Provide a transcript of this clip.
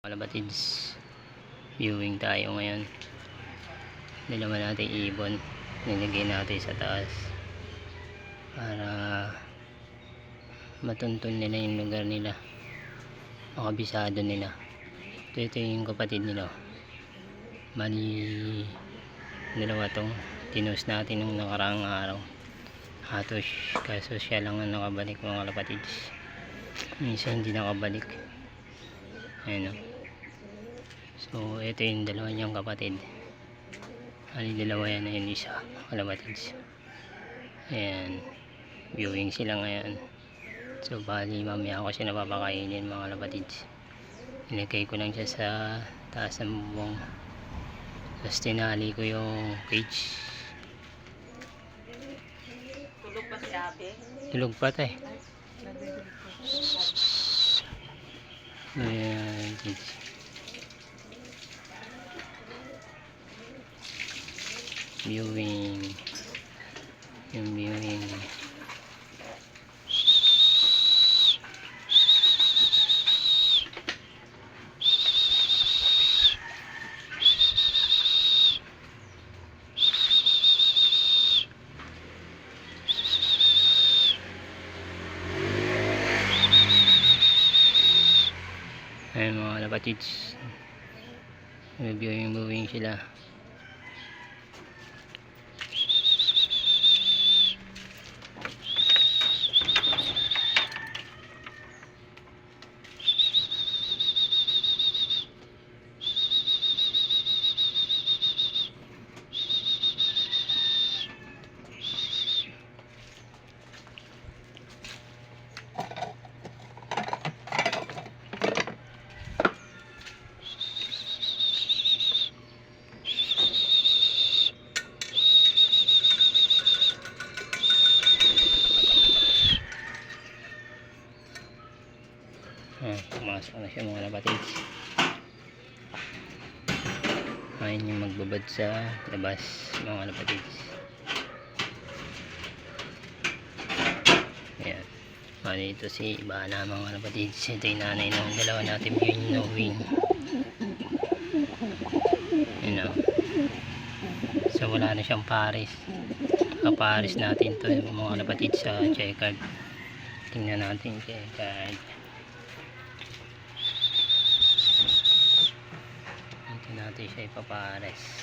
Kalabatids viewing tayo ngayon. Dalawa natin ibon nilagay natin sa taas. Para matuntun nila yung lugar nila. Makabisado nila. Ito, ito yung kapatid nila. Mali dalawa tong tinus natin nung nakaraang araw. Hatos kaso siya lang ang nakabalik mga kalapatids minsan hindi nakabalik. Ayun o So, ito yung dalawa niyang kapatid. Ali dalawa yan na yun isa. Kalapatids. Ayan. Viewing sila ngayon. So, bali mamaya ako siya napapakainin mga kalapatids. Inagay ko lang siya sa taas ng bubong. Tapos tinali ko yung cage. Tulog pa si Abe. Tulog pa tayo. Ayan, cage. Viewing. Yung viewing. Ayun mga kapatids. Viewing viewing sila pumasok na siya mga kapatids. Ayun yung magbabad sa labas mga kapatids. Ayan. Bali ito si Ibana mga kapatids. Ito yung nanay ng dalawa natin yung knowing. Yun o. So wala na siyang pares. Kapares natin to mga kapatids sa checkered. Tingnan natin checkered. Siya ipapares.